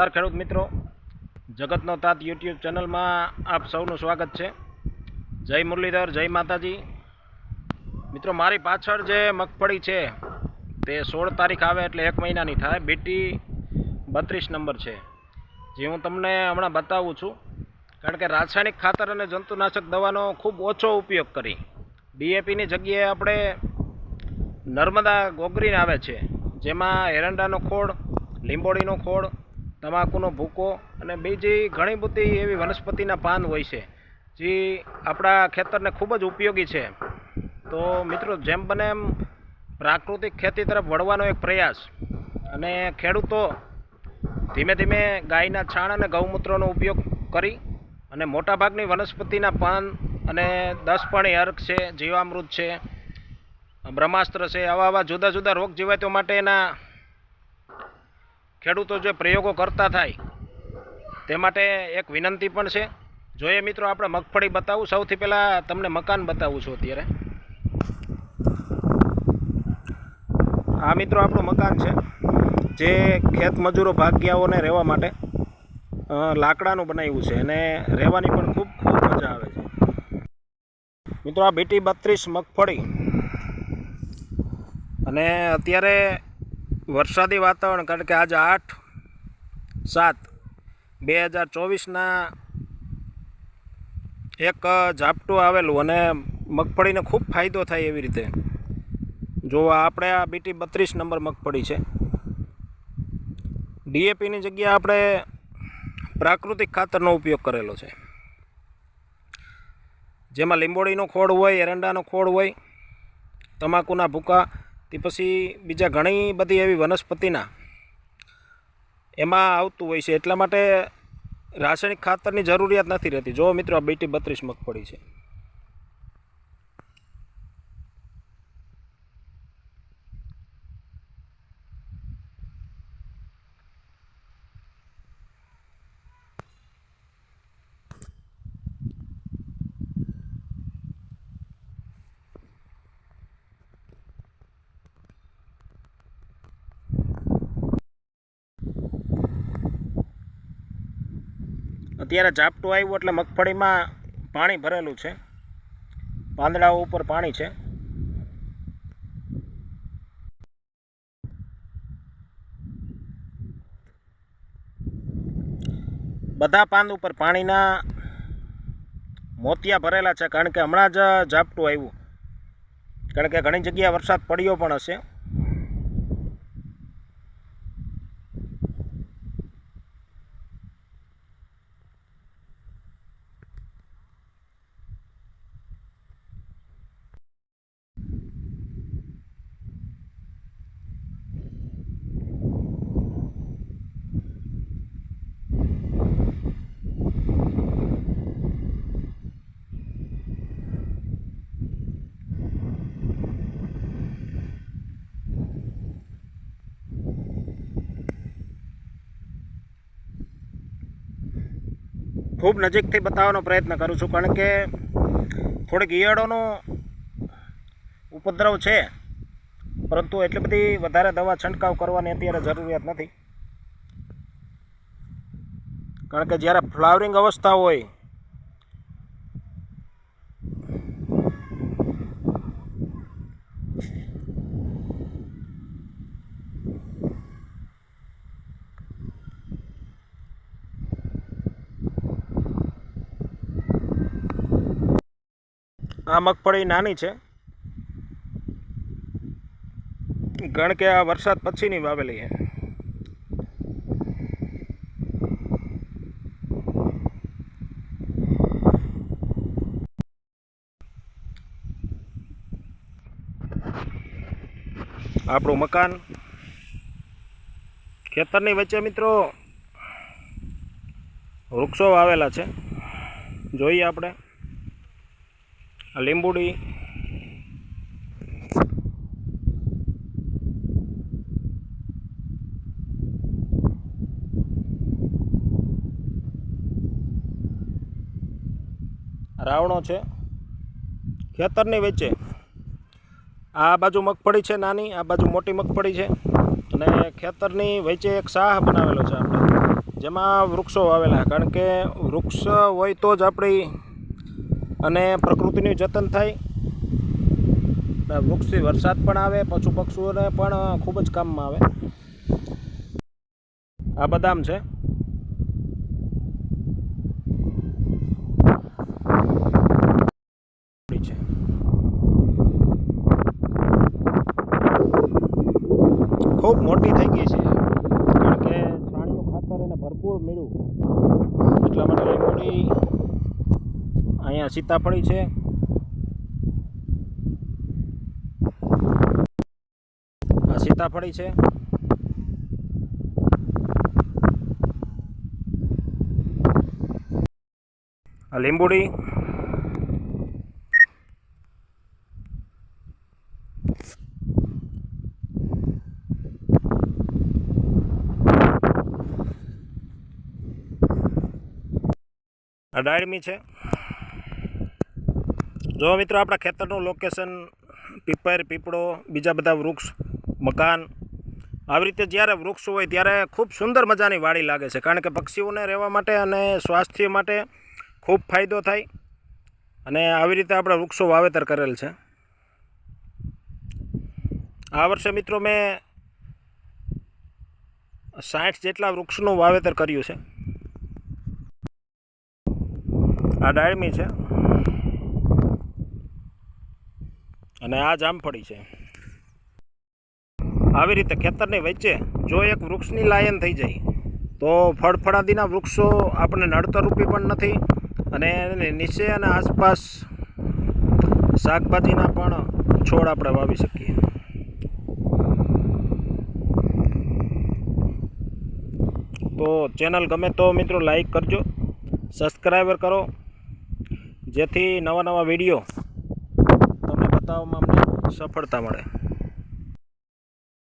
નમસ્કાર ખેડૂત મિત્રો. જગતનો તાત યુટ્યુબ ચેનલમાં આપ સૌનું સ્વાગત છે. જય મુરલીધર, જય માતાજી. મિત્રો, મારી પાછળ જે મગફળી છે, તે સોળ તારીખ આવે એટલે એક મહિનાની થાય. બીટી બત્રીસ નંબર છે. જે હું તમને હમણાં બતાવું છું. કારણ કે રાસાયણિક ખાતર અને જંતુનાશક દવાનો ખૂબ ઓછો ઉપયોગ કરી. ડીએપીની જગ્યાએ આપણે નર્મદા ગોગરીન આવે છે. જેમાં એરંડાનો ખોળ, લીંબોળીનો ખોળ તમાકુનો ભૂકો અને બીજી ઘણી બધી એવી વનસ્પતિના પાન હોય છે, જે આપણા ખેતરને ખૂબ જ ઉપયોગી છે. તો મિત્રો, જેમ બને એમ પ્રાકૃતિક ખેતી તરફ વળવાનો એક પ્રયાસ. અને ખેડૂતો ધીમે ધીમે ગાયના છાણ અને ગૌમૂત્રનો ઉપયોગ કરી અને મોટાભાગની વનસ્પતિના પાન અને દસ પાણી અર્ક છે, જીવામૃત છે, બ્રહ્માસ્ત્ર છે, આવા આવા જુદા જુદા રોગ જીવાતો માટેના ખેડૂતો જે પ્રયોગો કરતા થાય, તે માટે એક વિનંતી પણ છે. જોઈએ મિત્રો, આપણે મગફળી બતાવું. સૌથી પહેલાં તમને મકાન બતાવું છું અત્યારે. આ મિત્રો, આપણું મકાન છે, જે ખેત મજૂરો ભાગ્યાઓને રહેવા માટે લાકડાનું બનાવ્યું છે અને રહેવાની પણ ખૂબ ખૂબ મજા આવે છે. મિત્રો, આ બીટી બત્રીસ મગફળી. અને અત્યારે વરસાદી વાતાવરણ, કારણ કે આજે આઠ, સાત, બે હજાર ચોવીસના એક ઝાપટું આવેલું અને મગફળીને ખૂબ ફાયદો થાય એવી રીતે. જો આપણે આ બીટી બત્રીસ નંબર મગફળી છે, ડીએપીની જગ્યાએ આપણે પ્રાકૃતિક ખાતરનો ઉપયોગ કરેલો છે. જેમાં લીંબોળીનો ખોળ હોય, એરંડાનો ખોળ હોય, તમાકુના ભૂકા તે પછી બીજા ઘણી બધી એવી વનસ્પતિના એમાં આવતું હોય છે. એટલા માટે રાસાયણિક ખાતરની જરૂરિયાત નથી રહેતી. જો મિત્રો આ બીટી બત્રીસ મગફળી છે. અત્યારે ઝાપટું આવ્યું એટલે મગફળીમાં પાણી ભરેલું છે. પાંદડાઓ ઉપર પાણી છે. બધા પાન ઉપર પાણીના મોતિયા ભરેલા છે. કારણ કે હમણાં જ ઝાપટું આવ્યું. કારણ કે ઘણી જગ્યાએ વરસાદ પડ્યો પણ હશે. ખૂબ નજીકથી બતાવવાનો પ્રયત્ન કરું છું, કારણ કે થોડીક ઈયળોનો ઉપદ્રવ છે. પરંતુ એટલી બધી વધારે દવા છંટકાવ કરવાની અત્યારે જરૂરિયાત નથી. કારણ કે જ્યારે ફ્લાવરિંગ અવસ્થા હોય આ મગફળી નાની છે. ગણ કે આ વરસાદ પછીની વાવેલી છે. આપણું મકાન ખેતરની વચ્ચે મિત્રો વૃક્ષો વાવેલા છે. જોઈએ આપણે. લીંબુડી. રાવણો છે. ખેતરની વચ્ચે. આ બાજુ મગફળી છે નાની, આ બાજુ મોટી મગફળી છે. અને ખેતરની વચ્ચે એક શાહ બનાવેલો છે આપણે. જેમાં વૃક્ષો વાવેલા કારણ કે વૃક્ષ હોય તો જ આપણી અને પ્રકૃતિનું જતન થાય. વૃક્ષથી વરસાદ પણ આવે, પશુ પક્ષીઓને પણ ખૂબ જ કામમાં આવે. આ બદામ છે. ખૂબ મોટી થઈ ગઈ છે. કારણ કે છાણિયું ખાતર એને ભરપૂર મળ્યું. એટલા માટે લીંબોડી અહીંયા સીતાફળી છે. આ સીતાફળી છે. આ લીંબુડી. આ ડાળમી છે. જો મિત્રો આપણા ખેતરનું લોકેશન પીપર, પીપળો, બીજા બધા વૃક્ષ, મકાન, આવી રીતે જ્યારે વૃક્ષ હોય ત્યારે ખૂબ સુંદર મજાની વાડી લાગે છે. કારણ કે પક્ષીઓને રહેવા માટે અને સ્વાસ્થ્ય માટે ખૂબ ફાયદો થાય અને આવી રીતે આપણે વૃક્ષો વાવેતર કરેલ છે. આ વર્ષે મિત્રો મેં સાઠ જેટલા વૃક્ષનું વાવેતર કર્યું છે. આ ડાળમી છે. અને આ જામફળી છે. આવી રીતે ખેતરની વચ્ચે જો એક વૃક્ષની લાયન થઈ જાય, તો ફળફળાદીના વૃક્ષો આપણને નડતરરૂપી પણ નથી અને એની નીચે અને આસપાસ શાકભાજીના પણ છોડ આપણે વાવી શકીએ. તો ચેનલ ગમે તો મિત્રો લાઈક કરજો, સબસ્ક્રાઈબર કરો, જેથી નવા નવા વીડિયો બતાવવામાં અમને સફળતા મળે.